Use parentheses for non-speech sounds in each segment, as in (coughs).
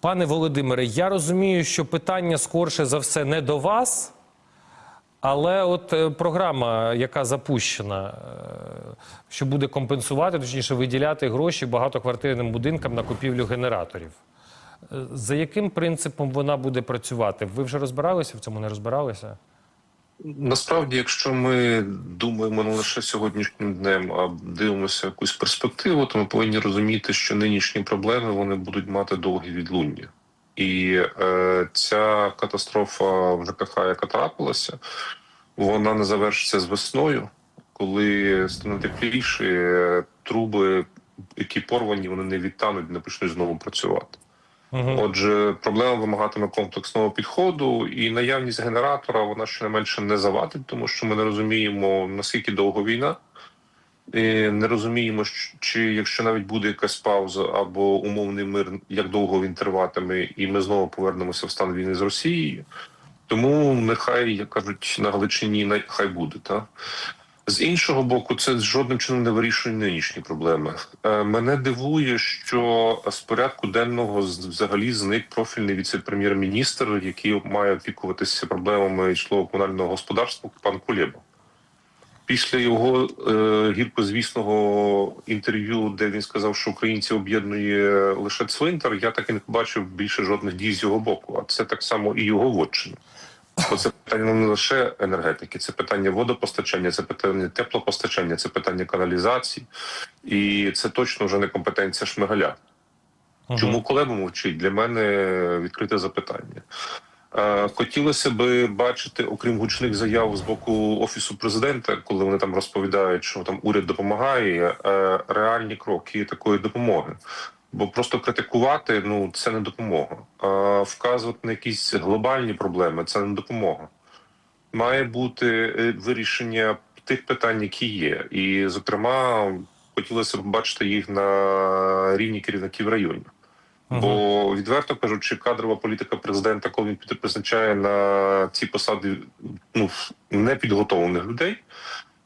Пане Володимире, я розумію, що питання скорше за все не до вас, але от е, програма, яка запущена, е, що буде компенсувати, точніше виділяти гроші багатоквартирним будинкам на купівлю генераторів. Е, За яким принципом вона буде працювати? Ви вже розбиралися в цьому? Не розбиралися? Насправді, якщо ми думаємо не лише сьогоднішнім днем, а дивимося якусь перспективу, то ми повинні розуміти, що нинішні проблеми вони будуть мати довгі відлуння. І е, ця катастрофа в ЖКХ, яка трапилася, вона не завершиться з весною, коли стане тепліше, труби, які порвані, вони не відтануть, не почнуть знову працювати. Отже, проблема вимагатиме комплексного підходу, і наявність генератора вона щонайменше не завадить, тому що ми не розуміємо наскільки довго війна, не розуміємо, чи якщо навіть буде якась пауза або умовний мир, як довго він триватиме, і ми знову повернемося в стан війни з Росією. Тому нехай як кажуть на Галичині, нехай буде та. З іншого боку, це жодним чином не вирішує нинішні проблеми. Е, Мене дивує, що з порядку денного взагалі зник профільний віце-прем'єр-міністр, який має опікуватися проблемами житлово-комунального господарства, пан Кулєба. Після його е, гіркозвісного інтерв'ю, де він сказав, що українці об'єднує лише цвинтар, я так і не побачив більше жодних дій з його боку. А це так само і його вотчина. Бо це питання не лише енергетики, це питання водопостачання, це питання теплопостачання, це питання каналізації, і це точно вже не компетенція Шмигаля. Чому Колеба мовчить? Для мене відкрите запитання. Е, Хотілося би бачити, окрім гучних заяв з боку офісу президента, коли вони там розповідають, що там уряд допомагає, е, реальні кроки такої допомоги. Бо просто критикувати ну це не допомога. А вказувати на якісь глобальні проблеми це не допомога. Має бути е, вирішення тих питань, які є, і зокрема хотілося б бачити їх на рівні керівників районів. Бо відверто кажучи, кадрова політика президента, коли він призначає на ці посади ну непідготовлених людей,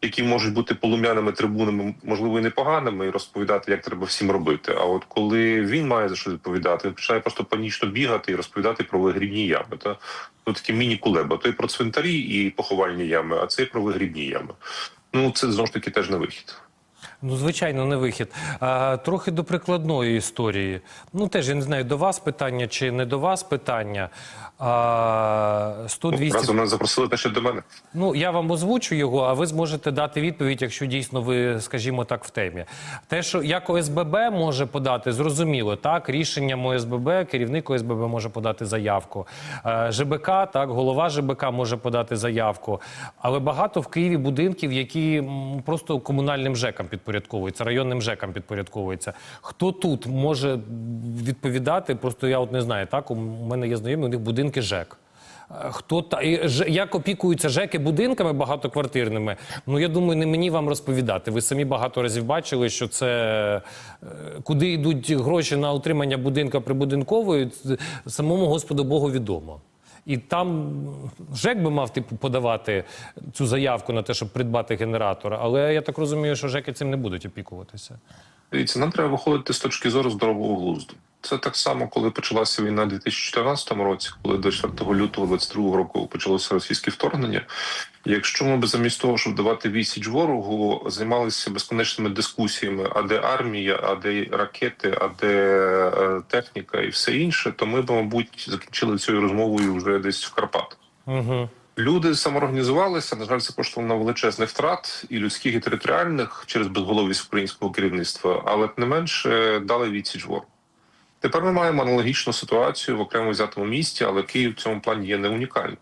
які можуть бути полум'яними трибунами, можливо, і непоганими, і розповідати, як треба всім робити. А от коли він має за що відповідати, він починає просто панічно бігати і розповідати про вигрібні ями. Та ну такі міні-кулеба. Той про цвинтарі і поховальні ями, а цей про вигрібні ями. Ну це знову ж таки теж не вихід. Ну, звичайно, не вихід. А, трохи до прикладної історії. Ну, теж я не знаю, до вас питання чи не до вас питання. А, 100-200... Разом нас запросили те, що до мене. Ну, я вам озвучу його, а ви зможете дати відповідь, якщо дійсно ви, скажімо так, в темі. Те, що як ОСББ може подати, зрозуміло, так, рішенням ОСББ, керівник ОСББ може подати заявку. Е, ЖБК, так, голова ЖБК може подати заявку. Але багато в Києві будинків, які просто комунальним ЖЕКам підпорядковуються, районним ЖЕКам підпорядковуються. Хто тут може відповідати? Просто я от не знаю, так, у мене є знайомі, у них будинки ЖЕК. Е, Хто та як опікуються ЖЕКи будинками багатоквартирними? Ну я думаю, не мені вам розповідати. Ви самі багато разів бачили, що це е, куди йдуть гроші на утримання будинка прибудинкової, самому Господу Богу відомо. І там ЖЕК би мав типу подавати цю заявку на те, щоб придбати генератор. Але я так розумію, що ЖЕКи цим не будуть опікуватися. Дивіться, нам треба виходити з точки зору здорового глузду. Це так само, коли почалася війна у 2014 році, коли 24 лютого 2022 року почалося російське вторгнення. Якщо ми б замість того, щоб давати відсіч ворогу, займалися безконечними дискусіями, а де армія, а де ракети, а де е, техніка і все інше, то ми б, мабуть, закінчили цією розмовою вже десь в Карпатах. Угу. Люди самоорганізувалися. На жаль, це коштувало на величезних втрат і людських, і територіальних через безголовість українського керівництва, але не менше дали відсіч ворогу. Тепер ми маємо аналогічну ситуацію в окремо взятому місті, але Київ в цьому плані є не унікальним.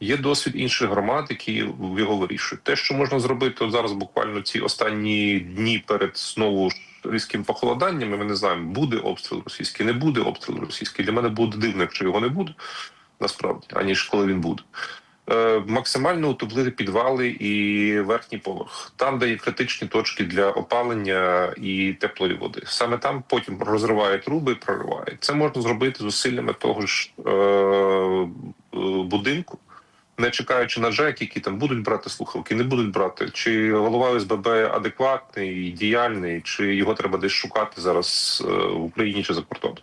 Є досвід інших громад, які його вирішують. Те, що можна зробити зараз, буквально ці останні дні перед знову різким похолоданням, ми не знаємо, буде обстріл російський, не буде обстріл російський. Для мене буде дивно, якщо його не буде, насправді, аніж коли він буде. Е, максимально утеплити підвали і верхній поверх, там, де є критичні точки для опалення і теплої води. Саме там потім розриває труби і прориває. Це можна зробити зусиллями того ж е, е, будинку, не чекаючи на ЖЕК, які там будуть брати слухавки, не будуть брати. Чи голова ОСББ адекватний, діяльний, чи його треба десь шукати зараз в Україні чи за кордоном.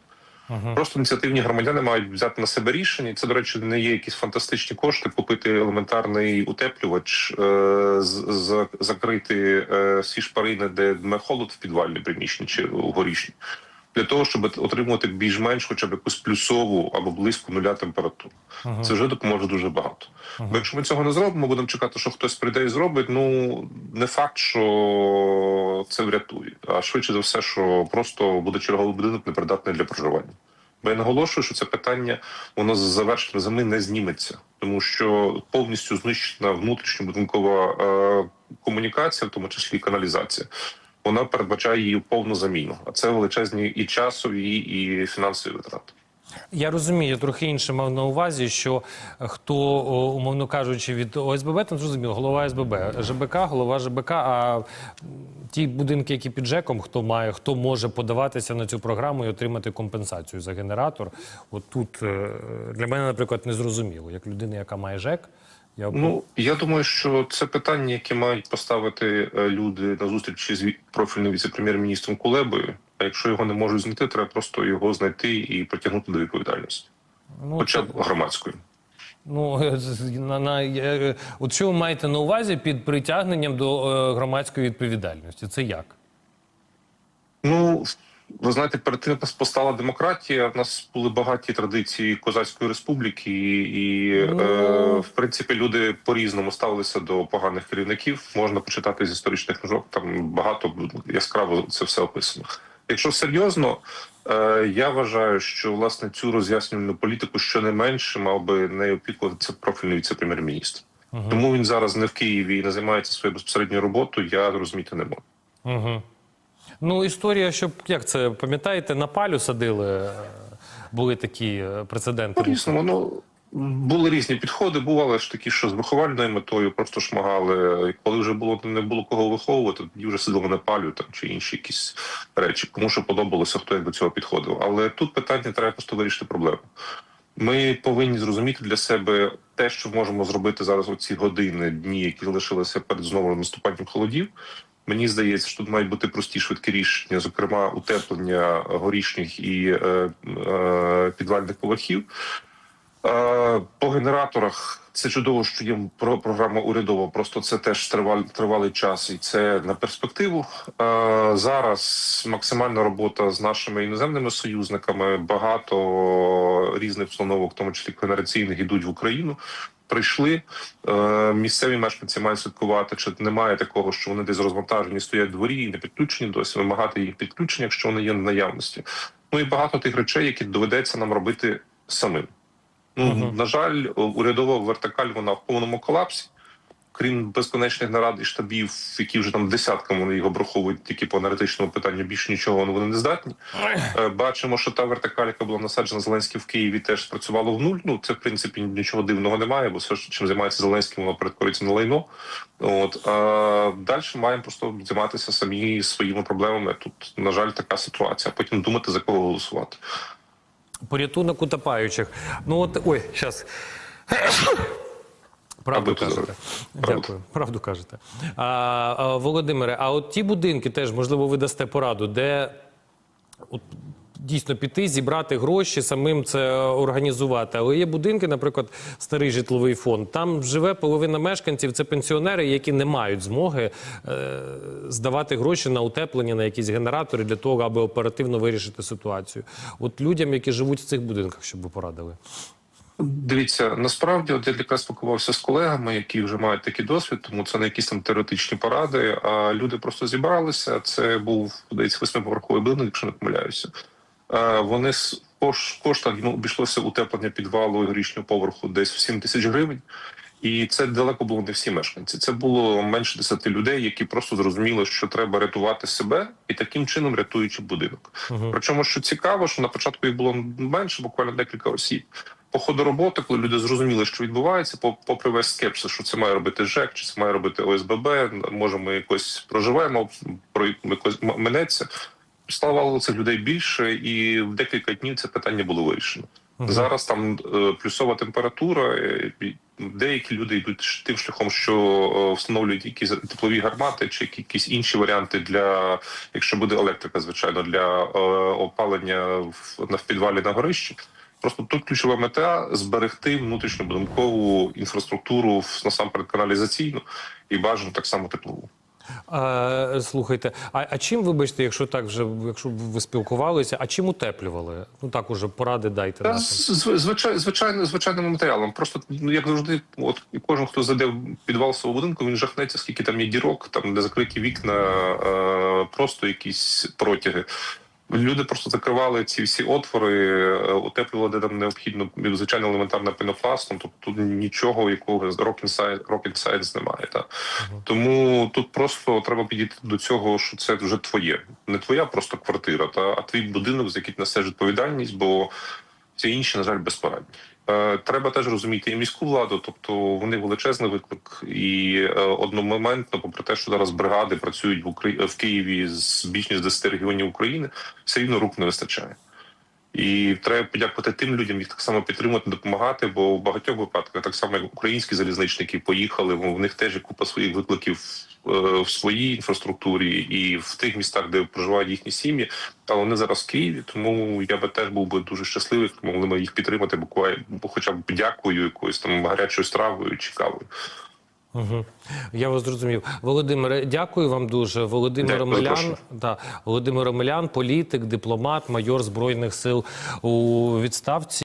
Просто ініціативні громадяни мають взяти на себе рішення. Це, до речі, не є якісь фантастичні кошти. Купити елементарний утеплювач, е, з- закрити е, свій шпарини, де дме холод в підвальні приміщенні чи у горішні, для того, щоб отримувати більш-менш хоча б якусь плюсову або близько нуля температуру. Це вже допоможе дуже багато. Бо якщо ми цього не зробимо, будемо чекати, що хтось прийде і зробить. Ну не факт, що це врятує, а швидше за все, що просто буде черговий будинок непридатний для проживання. Бо я наголошую, що це питання воно з завершенням зими не зніметься, тому що повністю знищена внутрішньобудинкова е, комунікація, в тому числі і каналізація. Вона передбачає її повну заміну, а це величезні і часові, і фінансові витрати. Я розумію, трохи інше мав на увазі, що е, хто, умовно кажучи, від ОСББ, там зрозуміло, голова ОСББ, ЖБК, голова ЖБК, а ті будинки, які під ЖЕКом, хто має, хто може подаватися на цю програму і отримати компенсацію за генератор. От тут е, для мене, наприклад, не зрозуміло. Як людина, яка має ЖЕК, я Ну я думаю, що це питання, яке мають поставити е, люди на зустрічі з профільним віце-прем'єр-міністром Кулебою. А якщо його не можуть знайти, треба просто його знайти і притягнути до відповідальності, ну, хоча б громадської. Ну, е, на, на, е, от що ви маєте на увазі під притягненням до е, громадської відповідальності? Це як? Ну ви знаєте, перед тим як постала демократія. В нас були багаті традиції козацької республіки, і е, Ну. в принципі люди по-різному ставилися до поганих керівників. Можна почитати з історичних книжок. Там багато яскраво це все описано. Якщо серйозно, е, я вважаю, що власне цю роз'яснювальну політику щонайменше мав би не опікуватися профільний віце-прем'єр-міністр. Тому він зараз не в Києві і не займається своєю безпосередньою роботою. Я зрозуміти не можу. Угу. Ну, історія, що як це пам'ятаєте, на палю садили. е, Були такі е, прецеденти. Ну були різні підходи. Бували ж такі, що з виховальною метою просто шмагали. Коли вже було не було кого виховувати, тоді вже сиділи на палю там чи інші якісь речі, кому що подобалося, хто як до цього підходив. Але тут питання треба просто вирішити проблему. Ми повинні зрозуміти для себе те, що можемо зробити зараз у ці години, дні, які залишилися перед знову наступанням холодів. Мені здається, що тут мають бути прості швидкі рішення, зокрема утеплення горішніх і е, е, підвальних поверхів. Е, По генераторах це чудово, що є про- програма урядова. Просто це теж тривалий, тривалий час, і це на перспективу. Е, Зараз максимальна робота з нашими іноземними союзниками. Багато різних установок, в тому числі генераційних, ідуть в Україну. Прийшли е, місцеві мешканці мають слідкувати, чи немає такого, що вони десь розвантажені, стоять в дворі і не підключені досі, вимагати їх підключення, якщо вони є в наявності. Ну і багато тих речей, які доведеться нам робити самим. Ну на жаль, урядова вертикаль вона в повному колапсі. Крім безконечних нарад і штабів, які вже там десятками вони його обраховують тільки по енергетичному питанню, більше нічого вони не здатні. Е, Бачимо, що та вертикаль, яка була насаджена Зеленським в Києві, теж спрацювала в нуль. Ну це в принципі нічого дивного немає, бо все, чим займається Зеленським, воно перетворюється на лайно. От а далі маємо просто займатися самі своїми проблемами. Тут на жаль, така ситуація. Потім думати за кого голосувати. Порятунок утопаючих. Ну от ой, зараз. (coughs) Правду кажете. Правду. Дякую, правду кажете. А, а, Володимире, а от ті будинки теж, можливо, ви дасте пораду, де от, дійсно піти, зібрати гроші, самим це організувати. Але є будинки, наприклад, старий житловий фонд. Там живе половина мешканців, це пенсіонери, які не мають змоги е, здавати гроші на утеплення, на якісь генератори для того, аби оперативно вирішити ситуацію. От людям, які живуть в цих будинках, щоб ви порадили. Дивіться, насправді, от я якраз спілкувався з колегами, які вже мають такий досвід, тому це не якісь там теоретичні поради. А люди просто зібралися. Це був здається, восьмиповерховий будинок, якщо не помиляюся. Е, Вони з кош- коштах ну, обійшлося утеплення підвалу і горішнього поверху десь в 7 тисяч гривень. І це далеко було не всі мешканці. Це було менше 10 людей, які просто зрозуміли, що треба рятувати себе і таким чином рятуючи будинок. Причому що цікаво, що на початку їх було менше, буквально декілька осіб. По ходу роботи, коли люди зрозуміли, що відбувається, по- попри весь скепсис, що це має робити ЖЕК, чи це має робити ОСББ, може ми якось проживаємо, про якось минеться. Ставало цих людей більше, і в декілька днів це питання було вирішено. Зараз там е, плюсова температура. е, Деякі люди йдуть тим шляхом, що е, встановлюють якісь теплові гармати чи якісь інші варіанти для, якщо буде електрика, звичайно, для е, опалення в, на в підвалі на горищі. Просто тут ключова мета зберегти внутрішньобудинкову інфраструктуру в- насамперед каналізаційну і бажано так само теплову. А, слухайте, а, а чим, вибачте, якщо так вже, якщо ви спілкувалися, а чим утеплювали? Ну так уже поради дайте Та, нам. з- з- звичай, звичайно, звичайним матеріалом. Просто ну як завжди, от кожен, хто зайде в підвал свого будинку, він жахнеться, скільки там є дірок, там де закриті вікна, е, просто якісь протяги. Люди просто закривали ці всі отвори, е, утеплювали, де там необхідно, звичайно, елементарна пенопластом, тобто тут нічого, якого rocket science, немає. Та. Тому тут просто треба підійти до цього, що це вже твоє. Не твоя просто квартира, та, а твій будинок, за який ти несеш відповідальність, бо всі інші, на жаль, безпорадні. Е, Треба теж розуміти і міську владу, тобто вони величезний виклик, і е, одномоментно, попри те, що зараз бригади працюють в Києві з більш ніж 10 регіонів України, все рівно рук не вистачає. І треба подякувати тим людям, їх так само підтримувати, допомагати. Бо в багатьох випадках, так само як українські залізничники поїхали, в них теж є купа своїх викликів е, в своїй інфраструктурі і в тих містах, де проживають їхні сім'ї. Але вони зараз в Києві, тому я би теж був би дуже щасливий, могли ми їх підтримати, буквально хоча б дякую якоюсь там гарячою стравою чи кавою. Угу. Я вас зрозумів. Володимире, дякую вам дуже. Володимир Омелян, да, Володимир Омелян, політик, дипломат, майор Збройних сил у відставці.